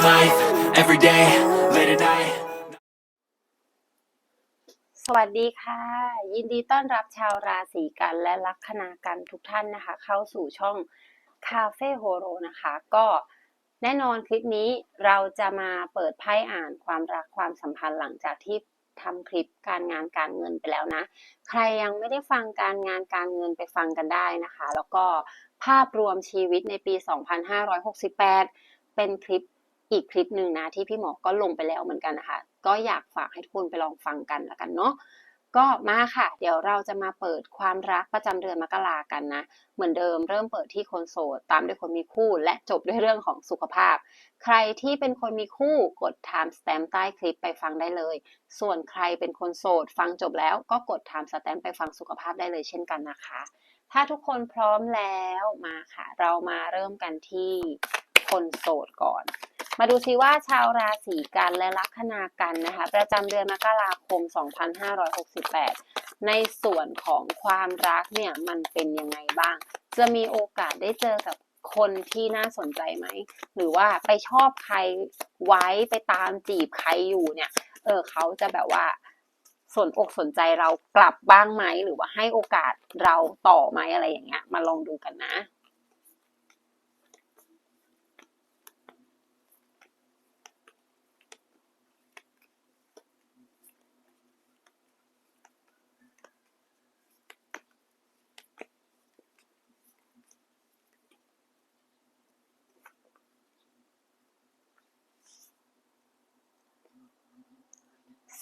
living life every day, late at night. สวัสดีค่ะ ยินดีต้อนรับชาวราศีกันและลัคนากันทุกท่านนะคะ เข้าสู่ช่องคาเฟ่โฮโรนะคะ ก็แน่นอนคลิปนี้เราจะมาเปิดไพ่อ่านความรักความสัมพันธ์หลังจากที่ทำคลิปการงานการเงินไปแล้วนะ ใครยังไม่ได้ฟังการงานการเงินไปฟังกันได้นะคะ แล้วก็ภาพรวมชีวิตในปี 2568 เป็นคลิป อีกคลิปหนึ่งนะที่พี่หมอก็ลงไปแล้วเหมือนกันนะคะ ก็อยากฝากให้ทุกคนไปลองฟังกันละกันเนาะก็มาค่ะ เดี๋ยวเราจะมาเปิดความรักประจำเดือนมกรากันนะ เหมือนเดิมเริ่มเปิดที่คนโสด ตามด้วยคนมีคู่ และจบด้วยเรื่องของสุขภาพ ใครที่เป็นคนมีคู่กด time stamp ใต้คลิปไปฟังได้เลย ส่วนใครเป็นคนโสด ฟังจบแล้วก็กด time stamp ไปฟังสุขภาพได้เลยเช่นกันนะคะ ถ้าทุกคนพร้อมแล้วมาค่ะ เรามาเริ่มกันที่คนโสดก่อน มาดูซิว่าชาวราศีกันและลัคนากันนะคะ ประจำเดือนมกราคม 2568 ในส่วนของความรักเนี่ยมันเป็นยังไงบ้าง จะมีโอกาสได้เจอกับคนที่น่าสนใจไหม หรือว่าไปชอบใครไว้ไปตามจีบใครอยู่เนี่ย เออเขาจะแบบว่าสนอกสนใจเรากลับบ้างไหม หรือว่าให้โอกาสเราต่อไหมอะไรอย่างเงี้ย มาลองดูกันนะ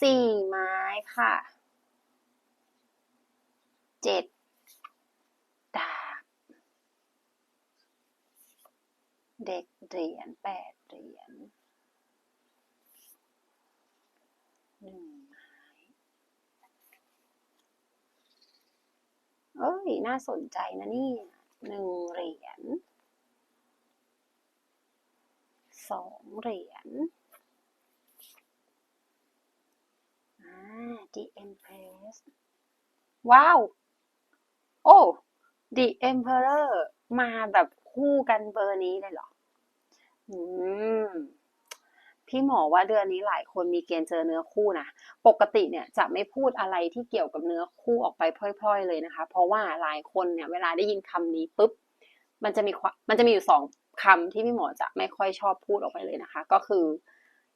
สี่ไม้ค่ะเจ็ดดาบ เด็กเหรียญแปดเหรียญหนึ่งไม้เอ้ย น่าสนใจนะนี่หนึ่งเหรียญสองเหรียญ อ่า The Empress ว้าว โอ้ The Emperor มาแบบคู่กันเบอร์นี้เลยเหรอ อืม พี่หมอว่าเดือนนี้หลายคนมีเกณฑ์เจอเนื้อคู่นะ ปกติเนี่ยจะไม่พูดอะไรที่เกี่ยวกับเนื้อคู่ออกไปพล่อยๆเลยนะคะ เพราะว่าหลายคนเนี่ยเวลาได้ยินคำนี้ปุ๊บ มันจะมีมันจะมีอยู่สองคำที่พี่หมอจะไม่ค่อยชอบพูดออกไปเลยนะคะ ก็คือ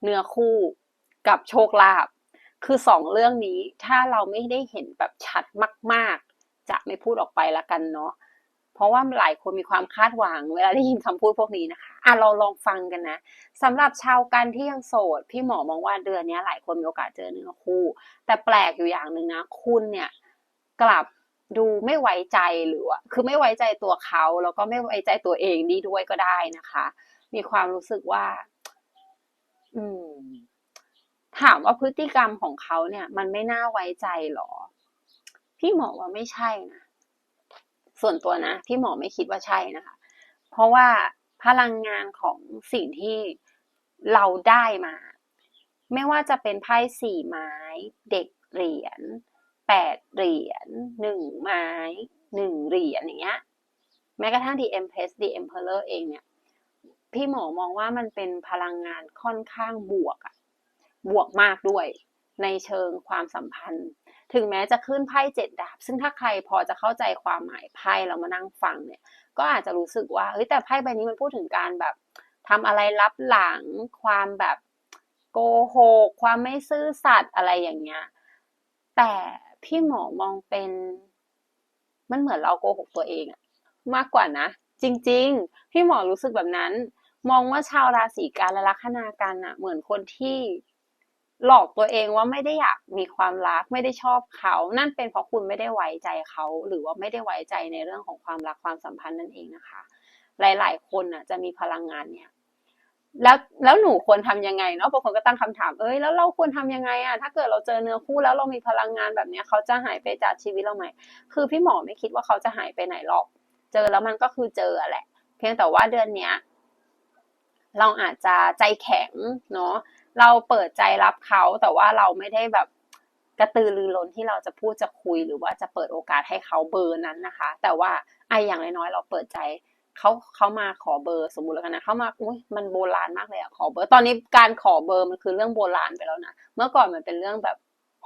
เนื้อคู่กับโชคลาภ คือสองเรื่องนี้ถ้าเราไม่ได้เห็นแบบชัดมาก ๆ จะไม่พูดออกไปละกันเนาะเพราะว่าหลายคนมีความคาดหวัง เวลาได้ยินคำพูดพวกนี้นะคะอะเราลองฟังกันนะสำหรับชาวกันที่ยังโสด พี่หมอมองว่าเดือนนี้หลายคนมีโอกาสเจอเนื้อคู่ แต่แปลกอยู่อย่างหนึ่งนะ คุณเนี่ยกลับดูไม่ไว้ใจหรือว่าคือไม่ไว้ใจตัวเขาแล้วก็ไม่ไว้ใจตัวเองนี่ด้วยก็ได้นะคะ มีความรู้สึกว่า อืม ถามว่าพฤติกรรมของเขาเนี่ย มันไม่น่าไว้ใจหรอ พี่หมอว่าไม่ใช่นะ ส่วนตัวนะ พี่หมอไม่คิดว่าใช่นะคะ เพราะว่าพลังงานของสิ่งที่เราได้มา ไม่ว่าจะเป็นไพ่สี่ไม้ เด็กเหรียญแปดเหรียญหนึ่งไม้หนึ่งเหรียญอย่างเงี้ยแม้กระทั่ง The Empress The Emperor เองเนี่ย พี่หมอมองว่ามันเป็นพลังงานค่อนข้างบวกอะ บวกมากด้วยในเชิงความสัมพันธ์ ถึงแม้จะขึ้นไพ่เจ็ดดาบ ซึ่งถ้าใครพอจะเข้าใจความหมายไพ่แล้วมานั่งฟังเนี่ย ก็อาจจะรู้สึกว่าเฮ้ยแต่ไพ่ใบนี้มันพูดถึงการแบบทำอะไรลับหลังความแบบโกหกความไม่ซื่อสัตย์อะไรอย่างเงี้ย แต่พี่หมอมองเป็น มันเหมือนเราโกหกตัวเองอะมากกว่านะ จริง ๆ พี่หมอรู้สึกแบบนั้น มองว่าชาวราศีกันและลัคนากันอะเหมือนคนที่ หลอกตัวเองว่าไม่ได้อยากมีความรักไม่ได้ชอบเขา นั่นเป็นเพราะคุณไม่ได้ไว้ใจเขา หรือว่าไม่ได้ไว้ใจในเรื่องของความรักความสัมพันธ์นั่นเองนะคะ หลาย ๆ คนน่ะ จะมีพลังงานเนี่ย แล้วแล้วหนูควรทำยังไงเนาะบางคนก็ตั้งคำถามเอ้ยแล้วเราควรทำยังไงอะถ้าเกิดเราเจอเนื้อคู่แล้วเรามีพลังงานแบบเนี้ยเขาจะหายไปจากชีวิตเราไหมคือพี่หมอไม่คิดว่าเขาจะหายไปไหนหรอก เจอแล้วมันก็คือเจอแหละ เพียงแต่ว่าเดือนเนี้ยเราอาจจะใจแข็งเนาะ เราเปิดใจรับเขาแต่ว่าเราไม่ได้แบบกระตือรือร้นที่เราจะพูดจะคุยหรือว่าจะเปิดโอกาสให้เขาเบอร์นั้นนะคะ แต่ว่าไออย่างน้อยๆเราเปิดใจเขาเขามาขอเบอร์สมมติแล้วกันนะเขามาอุ้ยมันโบราณมากเลยอะขอเบอร์ ตอนนี้การขอเบอร์มันคือเรื่องโบราณไปแล้วนะเมื่อก่อนมันเป็นเรื่องแบบ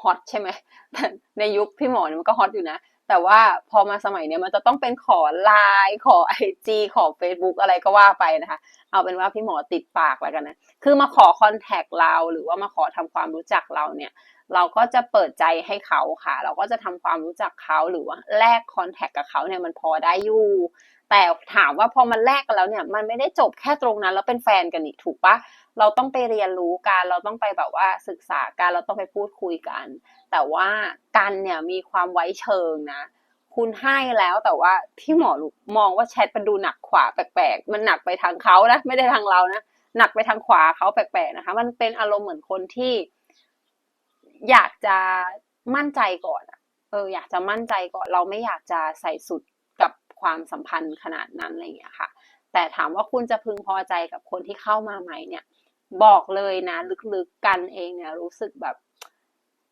ฮอตใช่ไหมแต่ในยุคพี่หมอเนี่ยมันก็ฮอตอยู่นะ แต่ว่าพอมาสมัยเนี้ยมันจะต้องเป็นขอไลน์ขอไอจีขอ Facebook อะไรก็ว่าไปนะคะ เอาเป็นว่าพี่หมอติดปากแล้วกันนะ คือมาขอคอนแทคเราหรือว่ามาขอทำความรู้จักเราเนี่ย เราก็จะเปิดใจให้เขาค่ะ เราก็จะทำความรู้จักเขาหรือว่าแลกคอนแทคกับเขาเนี่ยมันพอได้อยู่แต่ถามว่าพอมันแลกกันแล้วเนี่ย มันไม่ได้จบแค่ตรงนั้น แล้วเป็นแฟนกันนี่ถูกปะเราต้องไปเรียนรู้กัน เราต้องไปแบบว่าศึกษากันเราต้องไปพูดคุยกัน แต่ว่ากันเนี่ยมีความไว้เชิงนะ คุณให้แล้วแต่ว่าพี่หมอมองว่าแชทมันดูหนักขวาแปลกๆ มันหนักไปทางเขานะไม่ได้ทางเรานะหนักไปทางขวาเขาแปลกๆนะคะ มันเป็นอารมณ์เหมือนคนที่ อยากจะมั่นใจก่อนเอออยากจะมั่นใจก่อนเราไม่อยากจะใส่สุดกับความสัมพันธ์ขนาดนั้นอะไรอย่างเงี้ยค่ะ แต่ถามว่าคุณจะพึงพอใจกับคนที่เข้ามาใหม่เนี่ย บอกเลยนะ ลึกๆกันเองเนี่ยรู้สึกแบบ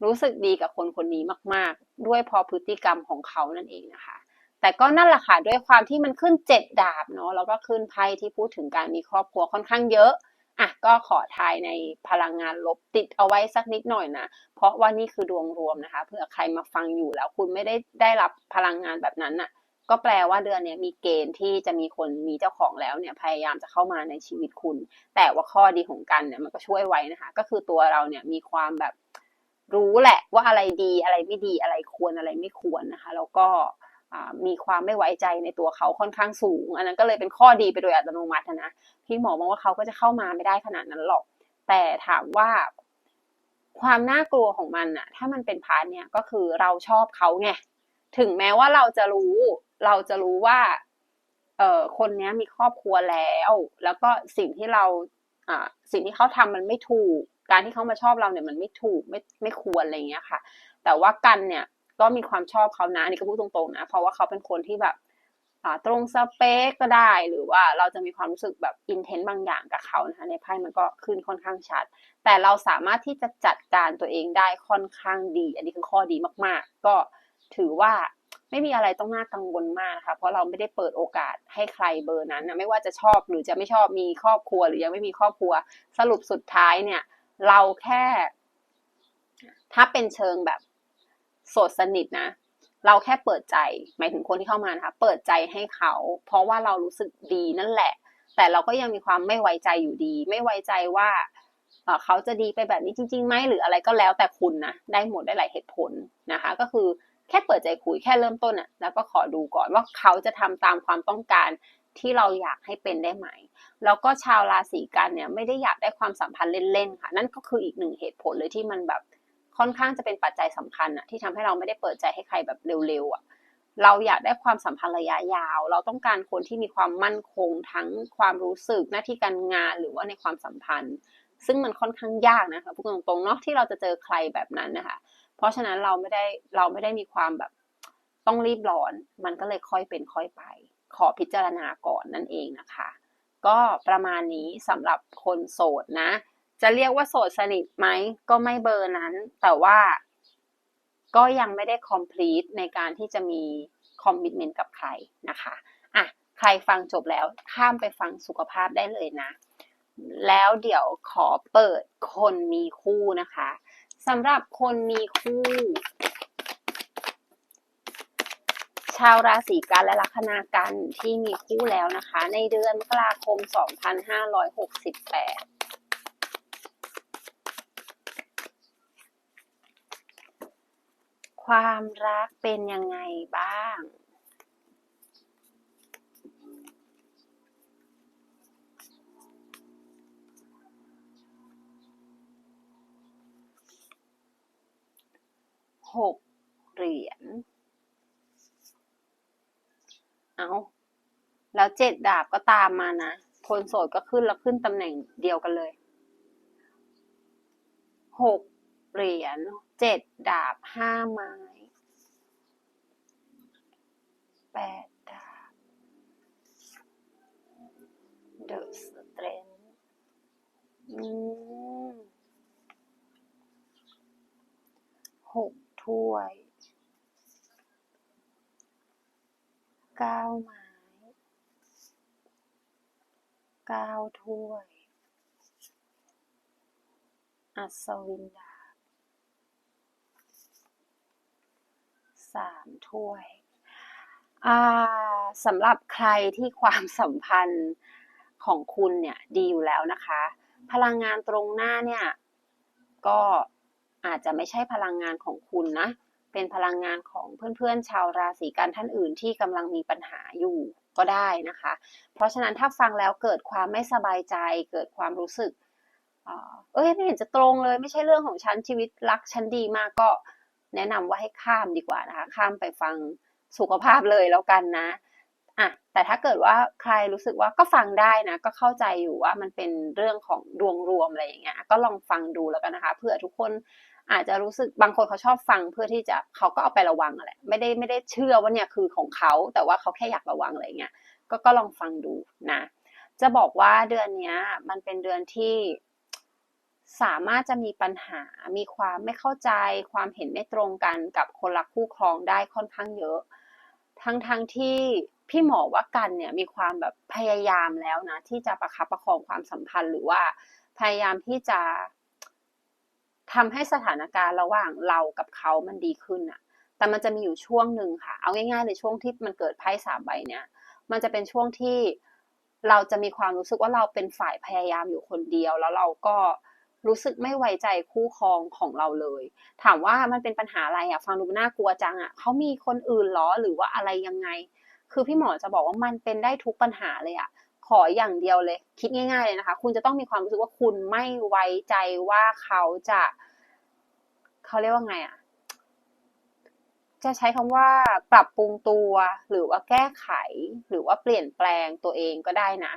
รู้สึกดีกับคนคนนี้มาก ๆ ด้วยพอพฤติกรรมของเขานั่นเองนะคะ แต่ก็นั่นแหละค่ะด้วยความที่มันขึ้นเจ็ดดาบเนาะแล้วก็ขึ้นไพ่ที่พูดถึงการมีครอบครัวค่อนข้างเยอะอะก็ขอทายในพลังงานลบติดเอาไว้สักนิดหน่อยนะ เพราะว่านี่คือดวงรวมนะคะเผื่อใครมาฟังอยู่แล้วคุณไม่ได้ได้รับพลังงานแบบนั้นน่ะ ก็แปลว่าเดือนนี้มีเกณฑ์ที่จะมีคนมีเจ้าของแล้วเนี่ยพยายามจะเข้ามาในชีวิตคุณ แต่ว่าข้อดีของกันเนี่ยมันก็ช่วยไว้นะคะ ก็คือตัวเราเนี่ยมีความแบบ รู้แหละว่าอะไรดีอะไรไม่ดีอะไรควรอะไรไม่ควรนะคะ แล้วก็มีความไม่ไว้ใจในตัวเขาค่อนข้างสูง อันนั้นก็เลยเป็นข้อดีไปโดยอัตโนมัตินะพี่หมอมองว่าเขาก็จะเข้ามาไม่ได้ขนาดนั้นหรอก แต่ถามว่าความน่ากลัวของมันอะถ้ามันเป็นพาร์ทเนี่ยก็คือเราชอบเขาไงถึงแม้ว่าเราจะรู้เราจะรู้ว่าเอ่อคนนี้มีครอบครัวแล้ว แล้วก็สิ่งที่เราอ่าสิ่งที่เขาทำมันไม่ถูก การที่เขามาชอบเราเนี่ยมันไม่ถูกไม่ไม่ควรอะไรเงี้ยค่ะ แต่ว่ากันเนี่ยก็มีความชอบเขานะนี่ก็พูดตรงๆนะ เพราะว่าเขาเป็นคนที่แบบตรงสเปคก็ได้หรือว่าเราจะมีความรู้สึกแบบอินเทนต์บางอย่างกับเขานะคะในไพ่มันก็ขึ้นค่อนข้างชัด แต่เราสามารถที่จะจัดการตัวเองได้ค่อนข้างดี อันนี้คือข้อดีมากๆ ก็ถือว่าไม่มีอะไรต้องน่ากังวลมากนะคะเพราะเราไม่ได้เปิดโอกาสให้ใครเบอร์นั้นนะไม่ว่าจะชอบหรือจะไม่ชอบมีครอบครัว หรือยังไม่มีครอบครัว สรุปสุดท้ายเนี่ย เราแค่ ถ้าเป็นเชิงแบบโสดสนิทนะเราแค่เปิดใจ หมายถึงคนที่เข้ามานะคะ เปิดใจให้เขา เพราะว่าเรารู้สึกดีนั่นแหละ แต่เราก็ยังมีความไม่ไว้ใจอยู่ดี ไม่ไว้ใจว่าเขาจะดีไปแบบนี้จริงๆไหมหรืออะไรก็แล้วแต่คุณนะ ได้หมดได้หลายเหตุผลนะคะ ก็คือแค่เปิดใจคุยแค่เริ่มต้นอะแล้วก็ขอดูก่อนว่าเขาจะทำตามความต้องการ ที่เราอยากให้เป็นได้ไหม แล้วก็ชาวราศีกันเนี่ยไม่ได้อยากได้ความสัมพันธ์เล่นๆค่ะ นั่นก็คืออีกหนึ่งเหตุผลเลยที่มันแบบค่อนข้างจะเป็นปัจจัยสำคัญอะที่ทำให้เราไม่ได้เปิดใจให้ใครแบบเร็วๆอะเราอยากได้ความสัมพันธ์ระยะยาว เราต้องการคนที่มีความมั่นคงทั้งความรู้สึกหน้าที่การงานหรือว่าในความสัมพันธ์ ซึ่งมันค่อนข้างยากนะคะพูดตรงๆเนาะที่เราจะเจอใครแบบนั้นนะคะ เพราะฉะนั้นเราไม่ได้เราไม่ได้มีความแบบต้องรีบร้อน มันก็เลยค่อยเป็นค่อยไป ขอพิจารณาก่อนนั่นเองนะคะ ก็ประมาณนี้สำหรับคนโสดนะ จะเรียกว่าโสดสนิทไหมก็ไม่เบอร์นั้น แต่ว่าก็ยังไม่ได้ complete ในการที่จะมี commitment กับใครนะคะอะใครฟังจบแล้วข้ามไปฟังสุขภาพได้เลยนะ แล้วเดี๋ยวขอเปิดคนมีคู่นะคะสำหรับคนมีคู่ ชาวราศีกันและลัคนากันที่มีคู่แล้วนะคะ ในเดือนมกราคม 2568ความรักเป็นยังไงบ้าง หกเหรียญ เอาแล้วเจ็ดดาบก็ตามมานะคนโสดก็ขึ้นแล้วขึ้นตำแหน่งเดียวกันเลยหกเหรียญเจ็ดดาบห้าไม้แปดดาบเดอะสเตรนอืมหกถ้วย เก้าไม้เก้าถ้วย อัศวินดาบสามถ้วยอ่าสำหรับใครที่ความสัมพันธ์ของคุณเนี่ยดีอยู่แล้วนะคะ พลังงานตรงหน้าเนี่ยก็อาจจะไม่ใช่พลังงานของคุณนะ เป็นพลังงานของเพื่อนๆ ชาวราศีกันท่านอื่นที่กำลังมีปัญหาอยู่ก็ได้นะคะ เพราะฉะนั้นถ้าฟังแล้วเกิดความไม่สบายใจ เกิดความรู้สึก เอ่อเอ้ยไม่เห็นจะตรงเลย ไม่ใช่เรื่องของฉันชีวิตรักฉันดีมากก็แนะนำว่าให้ข้ามดีกว่านะคะ ข้ามไปฟังสุขภาพเลยแล้วกันนะอะแต่ถ้าเกิดว่าใครรู้สึกว่าก็ฟังได้นะ ก็เข้าใจอยู่ว่ามันเป็นเรื่องของดวงรวมอะไรอย่างเงี้ยก็ลองฟังดูแล้วกันนะคะเผื่อทุกคน อาจจะรู้สึกบางคนเขาชอบฟังเพื่อที่จะเขาก็เอาไประวังอะไรไม่ได้ไม่ได้เชื่อว่าเนี่ยคือของเขาแต่ว่าเขาแค่อยากระวังอะไรเงี้ยก็ก็ลองฟังดูนะ จะบอกว่าเดือนนี้มันเป็นเดือนที่สามารถจะมีปัญหา มีความไม่เข้าใจ ความเห็นไม่ตรงกันกับคนรักคู่ครองได้ค่อนข้างเยอะ ทั้งทั้งที่พี่หมอว่ากันเนี่ยมีความแบบพยายามแล้วนะที่จะประคับประคองความสัมพันธ์หรือว่าพยายามที่จะ ทำให้สถานการณ์ระหว่างเรากับเขามันดีขึ้นอะแต่มันจะมีอยู่ช่วงหนึ่งค่ะ เอาง่ายๆเลยช่วงที่มันเกิดไพ่สามใบเนี่ยมันจะเป็นช่วงที่เราจะมีความรู้สึกว่าเราเป็นฝ่ายพยายามอยู่คนเดียว แล้วเราก็รู้สึกไม่ไว้ใจคู่ครองของเราเลย ถามว่ามันเป็นปัญหาอะไรอะฟังดูน่ากลัวจังอะเขามีคนอื่นหรอหรือว่าอะไรยังไง คือพี่หมอจะบอกว่ามันเป็นได้ทุกปัญหาเลยอะขออย่างเดียวเลย คิดง่าย ๆเลยนะคะ คุณจะต้องมีความรู้สึกว่าคุณไม่ไว้ใจว่าเขาจะ เขาเรียกว่าไงอะจะใช้คำว่าปรับปรุงตัว หรือว่าแก้ไข หรือว่าเปลี่ยนแปลงตัวเองก็ได้นะ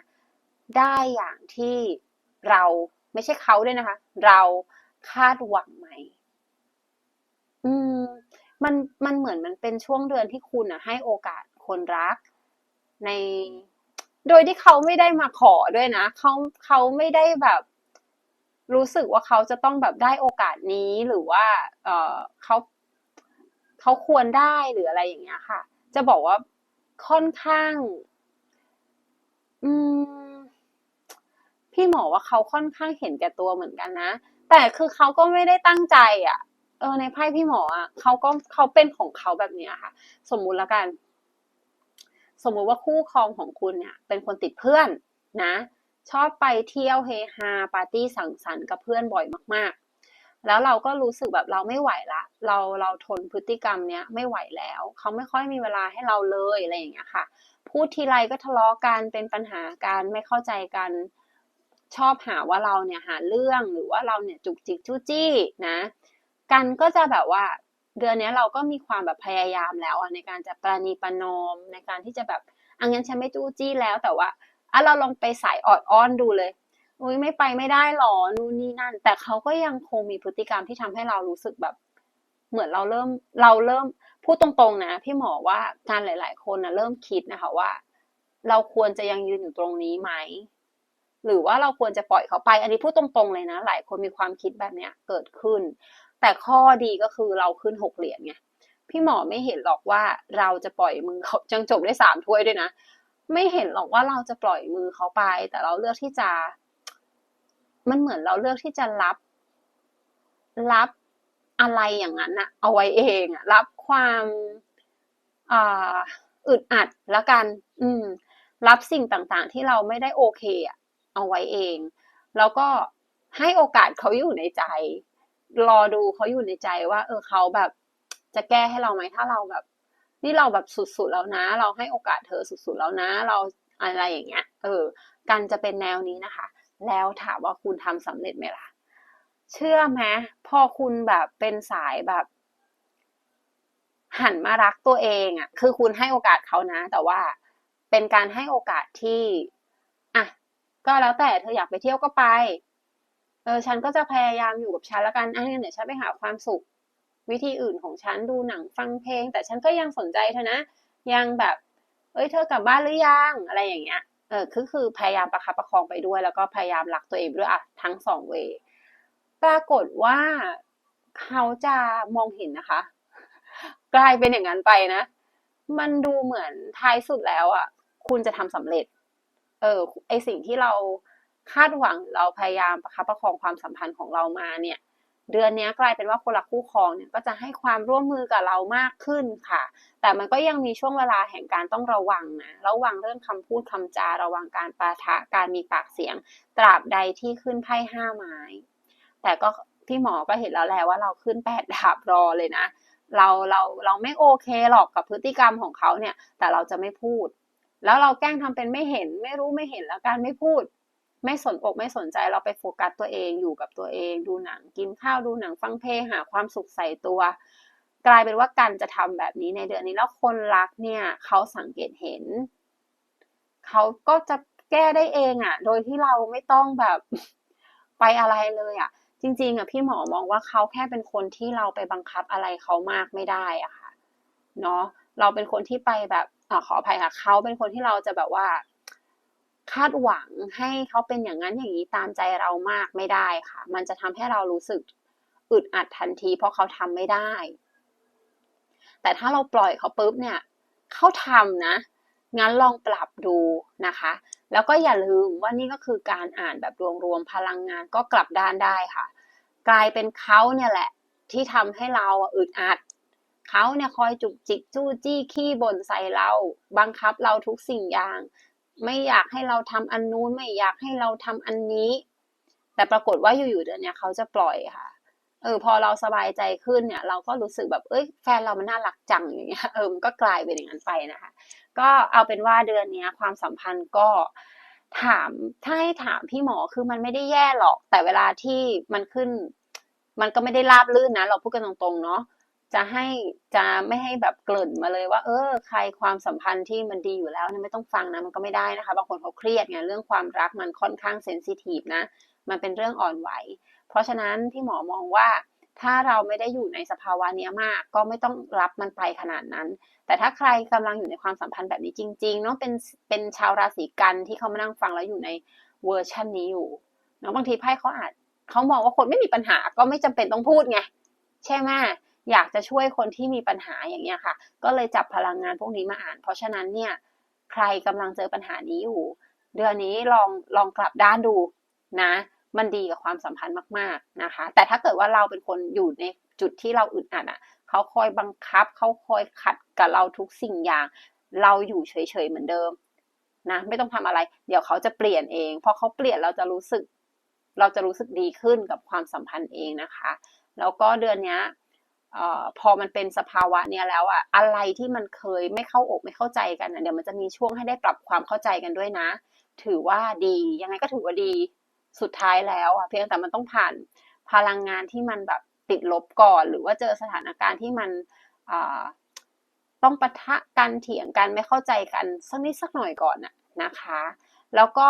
ได้อย่างที่เราไม่ใช่เขาด้วยนะคะ เราคาดหวังไหม อืม มันมันเหมือนมันเป็นช่วงเดือนที่คุณอะให้โอกาสคนรัก ใน โดยที่เขาไม่ได้มาขอด้วยนะเขาเขาไม่ได้แบบ รู้สึกว่าเขาจะต้องแบบได้โอกาสนี้หรือว่า เออเขาเขาควรได้หรืออะไรอย่างเงี้ยค่ะ จะบอกว่าค่อนข้าง อืม พี่หมอว่าเขาค่อนข้างเห็นแก่ตัวเหมือนกันนะ แต่คือเขาก็ไม่ได้ตั้งใจอะ เออในไพ่พี่หมออะเขาก็เขาเป็นของเขาแบบเนี้ยค่ะ สมมุติล้วกัน สมมุติว่าคู่ครองของคุณเนี่ย เป็นคนติดเพื่อนนะ ชอบไปเที่ยวเฮฮาปาร์ตี้สังสรรค์กับเพื่อนบ่อยมากๆ แล้วเราก็รู้สึกแบบเราไม่ไหวละ เราเราทนพฤติกรรมเนี้ยไม่ไหวแล้ว เขาไม่ค่อยมีเวลาให้เราเลยอะไรอย่างเงี้ยค่ะ พูดทีไรก็ทะเลาะกันเป็นปัญหาการไม่เข้าใจกันชอบหาว่าเราเนี่ยหาเรื่องหรือว่าเราเนี่ยจุกจิกจู้จี้นะ กันก็จะแบบว่าเดือนนี้เราก็มีความแบบพยายามแล้วอะในการจะประนีประนอมในการที่จะแบบอังั้นฉันไม่จู้จี้แล้วแต่ว่า อะเราลองไปสายออดอ้อนดูเลยอุ้ยไม่ไปไม่ได้หรอนู่นนี่นั่น แต่เขาก็ยังคงมีพฤติกรรมที่ทำให้เรารู้สึกแบบ เหมือนเราเริ่มเราเริ่มพูดตรงๆนะพี่หมอว่าการหลาย ๆ คนนะเริ่มคิดนะคะว่า เราควรจะยังยืนอยู่ตรงนี้ไหมหรือว่าเราควรจะปล่อยเขาไป อันนี้พูดตรงๆเลยนะ หลายคนมีความคิดแบบเนี้ยเกิดขึ้น แต่ข้อดีก็คือเราขึ้นหกเหรียญไงพี่หมอไม่เห็นหรอกว่าเราจะปล่อยมือเขาจังจบได้สามถ้วยด้วยนะ ไม่เห็นหรอกว่าเราจะปล่อยมือเขาไป แต่เราเลือกที่จะ มันเหมือนเราเลือกที่จะรับ รับอะไรอย่างนั้นอะเอาไว้เองอะรับความออึดอัดแล้วกัน อืม รับสิ่งต่างๆ ที่เราไม่ได้โอเคอะเอาไว้เอง แล้วก็ให้โอกาสเขาอยู่ในใจ รอดูเขาอยู่ในใจว่า เออเขาแบบ จะแก้ให้เราไหมถ้าเราแบบ นี่เราแบบสุดๆแล้วนะ เราให้โอกาสเธอสุดๆแล้วนะ เราอะไรอย่างเงี้ย เออกันจะเป็นแนวนี้นะคะ แล้วถามว่าคุณทำสำเร็จไหมล่ะ เชื่อไหมพอคุณแบบเป็นสายแบบ หันมารักตัวเองอะ่ะ คือคุณให้โอกาสเขานะ แต่ว่าเป็นการให้โอกาสที่อะก็แล้วแต่เธออยากไปเที่ยวก็ไป เออฉันก็จะพยายามอยู่กับฉันแล้วกันอะงั้นเดี๋ยวฉันไปหาความสุข วิธีอื่นของฉันดูหนังฟังเพลง แต่ฉันก็ยังสนใจเธอนะ ยังแบบ เอ้ยเธอกลับบ้านหรือยังอะไรอย่างเงี้ยเออคือคือพยายามประคับประคองไปด้วย แล้วก็พยายามรักตัวเองด้วยอะทั้งสองเวปรากฏว่าเขาจะมองเห็นนะคะ กลายเป็นอย่างนั้นไปนะ มันดูเหมือนท้ายสุดแล้วอะ คุณจะทำสำเร็จ เออไอสิ่งที่เราคาดหวังเราพยายามประคับประคองความสัมพันธ์ของเรามาเนี่ย เดือนนี้กลายเป็นว่าคนรักคู่ครองเนี่ยก็จะให้ความร่วมมือกับเรามากขึ้นค่ะ แต่มันก็ยังมีช่วงเวลาแห่งการต้องระวังนะ ระวังเรื่องคำพูดคำจา ระวังการปะทะ การมีปากเสียง ตราบใดที่ขึ้นไพ่ห้าไม้ แต่ก็พี่หมอก็เห็นแล้วแหละว่าเราขึ้นแปดดาบรอเลยนะ เราเราเราไม่โอเคหรอกกับพฤติกรรมของเขาเนี่ย แต่เราจะไม่พูด แล้วเราแกล้งทำเป็นไม่เห็น ไม่รู้ไม่เห็นแล้วการไม่พูด ไม่สนอกไม่สนใจเราไปโฟกัสตัวเองอยู่กับตัวเอง ดูหนังกินข้าวดูหนังฟังเพลงหาความสุขใส่ตัว กลายเป็นว่ากันจะทำแบบนี้ในเดือนนี้แล้วคนรักเนี่ยเขาสังเกตเห็นเขาก็จะแก้ได้เองอะ่ะ โดยที่เราไม่ต้องแบบไปอะไรเลยอะ่ะ จริง ๆอะพี่หมอมองว่าเขาแค่เป็นคนที่เราไปบังคับอะไรเขามากไม่ได้อะค่ะเนาะเราเป็นคนที่ไปแบบอขออภัยค่ะเขาเป็นคนที่เราจะแบบว่า คาดหวังให้เขาเป็นอย่างนั้นอย่างนี้ตามใจเรามากไม่ได้ค่ะ มันจะทำให้เรารู้สึกอึดอัดทันที เพราะเขาทำไม่ได้ แต่ถ้าเราปล่อยเขาปุ๊บเนี่ยเขาทำนะ งั้นลองปรับดูนะคะ แล้วก็อย่าลืมว่านี่ก็คือการอ่านแบบรวมๆพลังงานก็กลับด้านได้ค่ะ กลายเป็นเขาเนี่ยแหละที่ทำให้เราอึดอัดเขาเนี่ยคอยจุกจิกจู้จี้ขี้บ่นใส่เรา บังคับเราทุกสิ่งอย่าง ไม่อยากให้เราทำอันนู้นไม่อยากให้เราทำอันนี้ แต่ปรากฏว่าอยู่ๆเดือนนี้เขาจะปล่อยค่ะเออพอเราสบายใจขึ้นเนี่ย เราก็รู้สึกแบบเอ้ยแฟนเรามันน่ารักจังอย่างเงี้ยเออมันก็กลายเป็นอย่างนั้นไปนะคะ ก็เอาเป็นว่าเดือนนี้ความสัมพันธ์ก็ถามถ้าให้ถามพี่หมอคือมันไม่ได้แย่หรอก แต่เวลาที่มันขึ้น มันก็ไม่ได้ราบลื่นนะ เราพูดกันตรงๆเนาะ จะให้จะไม่ให้แบบเกริ่นมาเลยว่า เออ ใครความสัมพันธ์ที่มันดีอยู่แล้วเนี่ยไม่ต้องฟังนะมันก็ไม่ได้นะคะ บางคนเขาเครียดไงเรื่องความรักมันค่อนข้างเซนซิทีฟนะ มันเป็นเรื่องอ่อนไหว เพราะฉะนั้นพี่หมอมองว่าถ้าเราไม่ได้อยู่ในสภาวะนี้มาก ก็ไม่ต้องรับมันไปขนาดนั้น แต่ถ้าใครกำลังอยู่ในความสัมพันธ์แบบนี้จริงๆเนาะเป็นเป็นชาวราศีกันที่เขามานั่งฟังแล้วอยู่ในเวอร์ชันนี้อยู่เนาะบางทีไพ่เขาอาจเขามองว่าคนไม่มีปัญหาก็ไม่จำเป็นต้องพูดไงใช่ไหม อยากจะช่วยคนที่มีปัญหาอย่างเงี้ยค่ะ ก็เลยจับพลังงานพวกนี้มาอ่าน เพราะฉะนั้นเนี่ยใครกำลังเจอปัญหานี้อยู่ เดือนนี้ลองลองกลับด้านดูนะ มันดีกับความสัมพันธ์มาก ๆนะคะ แต่ถ้าเกิดว่าเราเป็นคนอยู่ในจุดที่เราอึดอัดอะเขาคอยบังคับเขาคอยขัดกับเราทุกสิ่งอย่าง เราอยู่เฉยๆเหมือนเดิมนะไม่ต้องทำอะไร เดี๋ยวเขาจะเปลี่ยนเองพอเขาเปลี่ยนเราจะรู้สึก เราจะรู้สึกดีขึ้นกับความสัมพันธ์เองนะคะ แล้วก็เดือนนี้ อพอมันเป็นสภาวะเนี้ยแล้วอะอะไรที่มันเคยไม่เข้าอกไม่เข้าใจกันเดี๋ยวมันจะมีช่วงให้ได้ปรับความเข้าใจกันด้วยนะ ถือว่าดียังไงก็ถือว่าดีสุดท้ายแล้วอะเพียงแต่มันต้องผ่านพลังงานที่มันแบบติดลบก่อน หรือว่าเจอสถานการณ์ที่มันต้องปะทะกันเถียงกันไม่เข้าใจกันสักนิดสักหน่อยก่อนน่ะนะคะ แล้วก็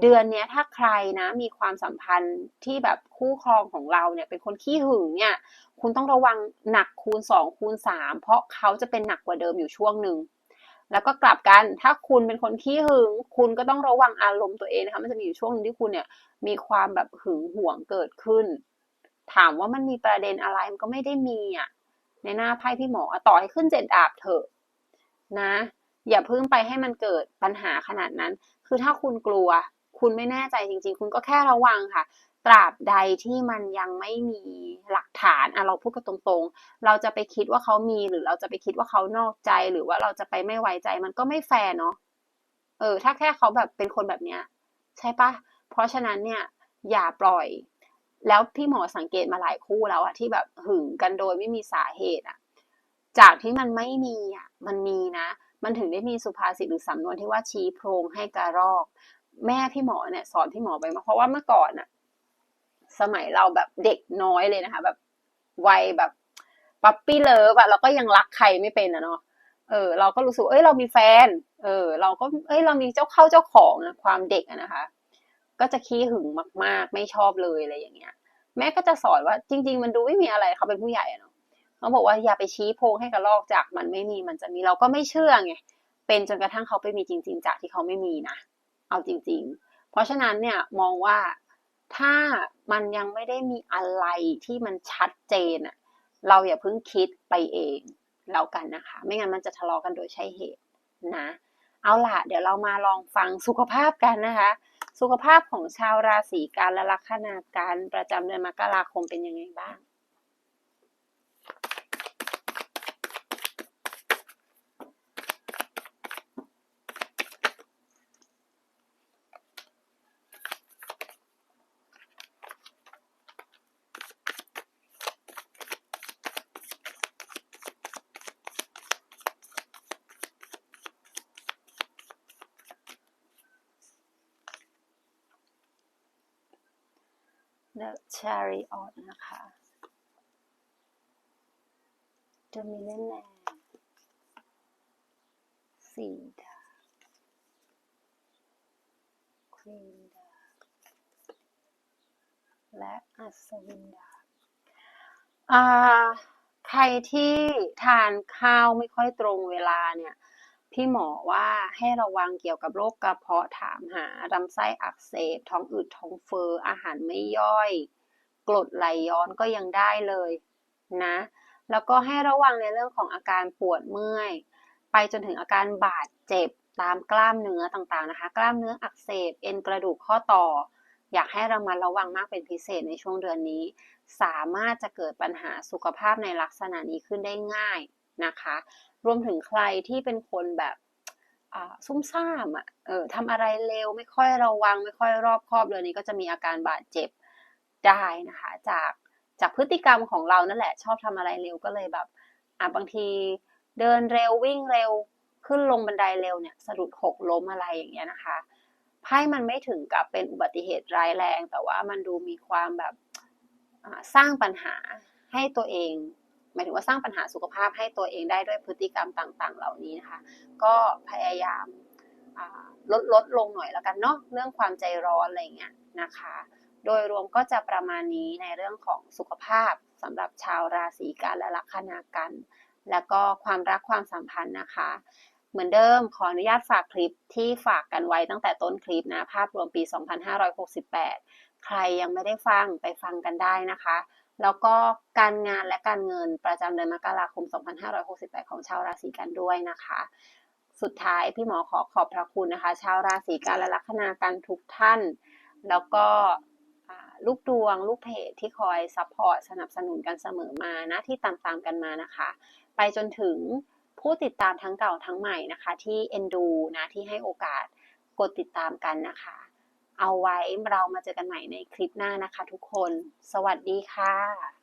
เดือนนี้ถ้าใครนะมีความสัมพันธ์ที่แบบคู่ครองของเราเนี่ยเป็นคนขี้หึงเนี่ย คุณต้องระวังหนักคูณสองคูณสามเพราะเขาจะเป็นหนักกว่าเดิมอยู่ช่วงหนึ่งแล้วก็กลับกัน ถ้าคุณเป็นคนขี้หึง คุณก็ต้องระวังอารมณ์ตัวเองนะคะ มันจะมีอยู่ช่วงนึงที่คุณเนี่ย มีความแบบหึงหวงเกิดขึ้น ถามว่ามันมีประเด็นอะไร มันก็ไม่ได้มีอะ ในหน้าไพ่พี่หมอต่อให้ขึ้นเจ็ดดาบเถอะนะ อย่าเพิ่งไปให้มันเกิดปัญหาขนาดนั้น คือถ้าคุณกลัว คุณไม่แน่ใจจริง ๆ คุณก็แค่ระวังค่ะ ตราบใดที่มันยังไม่มีหลักฐานอะเราพูดกันตรงๆ เราจะไปคิดว่าเขามีหรือเราจะไปคิดว่าเขานอกใจหรือว่าเราจะไปไม่ไว้ใจมันก็ไม่แฟร์เนาะเออ ถ้าแค่เขาแบบเป็นคนแบบเนี้ย ใช่ปะเพราะฉะนั้นเนี่ยอย่าปล่อย แล้วพี่หมอสังเกตมาหลายคู่แล้วอะที่แบบหึงกันโดยไม่มีสาเหตุอะจากที่มันไม่มีอะมันมีนะ มันถึงได้มีสุภาษิตหรือสำนวนที่ว่าชี้โพรงให้กระรอก แม่พี่หมอเนี่ย สอนพี่หมอไปมาเพราะว่าเมื่อก่อนอะสมัยเราแบบเด็กน้อยเลยนะคะ แบบวัยแบบปั๊ปปี้เลิฟอะเราก็ยังรักใครไม่เป็นอะเนาะเออ เราก็รู้สึกเอ้ยเรามีแฟน เออ เราก็เอ้ยเรามีเจ้าเข้าเจ้าของนะความเด็กอะนะคะ ก็จะขี้หึงมาก ๆ ไม่ชอบเลยอะไรอย่างเงี้ย แม่ก็จะสอนว่าจริง ๆ มันดูไม่มีอะไรเขาเป็นผู้ใหญ่อะเนาะเขาบอกว่าอย่าไปชี้โพงให้กระลอกจากมันไม่มีมันจะมีเราก็ไม่เชื่อไงเป็นจนกระทั่งเขาไปมีจริง ๆ จากที่เขาไม่มีนะ เอาจริง ๆ เพราะฉะนั้นเนี่ยมองว่าถ้ามันยังไม่ได้มีอะไรที่มันชัดเจนอะเราอย่าเพิ่งคิดไปเองแล้วกันนะคะ ไม่งั้นมันจะทะเลาะกันโดยใช่เหตุนะ เอาล่ะ เดี๋ยวเรามาลองฟังสุขภาพกันนะคะ สุขภาพของชาวราศีกันและลัคนากันประจำเดือนมกราคมเป็นยังไงบ้าง The Chariot นะคะ The Millionaire สี่ดาบ Queen ดาและอัศวินดาอ่าใครที่ทานข้าวไม่ค่อยตรงเวลาเนี่ย พี่หมอว่าให้ระวังเกี่ยวกับโรคกระเพาะถามหาลำไส้อักเสบ ท้องอืดท้องเฟ้ออาหารไม่ย่อย กรดไหลย้อนก็ยังได้เลยนะ แล้วก็ให้ระวังในเรื่องของอาการปวดเมื่อย ไปจนถึงอาการบาดเจ็บตามกล้ามเนื้อต่างๆนะคะ กล้ามเนื้ออักเสบเอ็นกระดูกข้อต่อ อยากให้ระมัดระวังมากเป็นพิเศษในช่วงเดือนนี้ สามารถจะเกิดปัญหาสุขภาพในลักษณะนี้ขึ้นได้ง่ายนะคะ รวมถึงใครที่เป็นคนแบบซุ่มซ่ามอะเออทำอะไรเร็วไม่ค่อยระวัง ไม่ค่อยรอบคอบเลยนี้ก็จะมีอาการบาดเจ็บได้นะคะ จาก จากพฤติกรรมของเรานั่นแหละ ชอบทำอะไรเร็วก็เลยแบบอะบางทีเดินเร็ววิ่งเร็วขึ้นลงบันไดเร็วเนี่ยสะดุดหกล้มอะไรอย่างเงี้ยนะคะไพ่มันไม่ถึงกับเป็นอุบัติเหตุร้ายแรง แต่ว่ามันดูมีความแบบสร้างปัญหาให้ตัวเองหมายถึงว่าสร้างปัญหาสุขภาพให้ตัวเองได้ด้วยพฤติกรรมต่าง ๆ เหล่านี้นะคะ ก็พยายามลดลดลงหน่อยแล้วกันเนาะเรื่องความใจร้อนอะไรเงี้ยนะคะ โดยรวมก็จะประมาณนี้ในเรื่องของสุขภาพสำหรับชาวราศีกันและลัคนากัน แล้วก็ความรักความสัมพันธ์นะคะ เหมือนเดิมขออนุญาตฝากคลิปที่ฝากกันไว้ตั้งแต่ต้นคลิปนะ ภาพรวมปี 2568 ใครยังไม่ได้ฟังไปฟังกันได้นะคะ แล้วก็การงานและการเงินประจำเดือนมกราคม 2568 ของชาวราศีกันด้วยนะคะสุดท้ายพี่หมอขอขอบพระคุณนะคะ ชาวราศีกันและลัคนากันทุกท่าน แล้วก็ ลูกดวง ลูกเพจที่คอยซัพพอร์ตสนับสนุนกันเสมอมานะที่ตามๆกันมานะคะ ไปจนถึงผู้ติดตามทั้งเก่าทั้งใหม่นะคะ ที่เอ็นดูนะที่ให้โอกาสกดติดตามกันนะคะ เอาไว้เรามาเจอกันใหม่ในคลิปหน้านะคะทุกคน สวัสดีค่ะ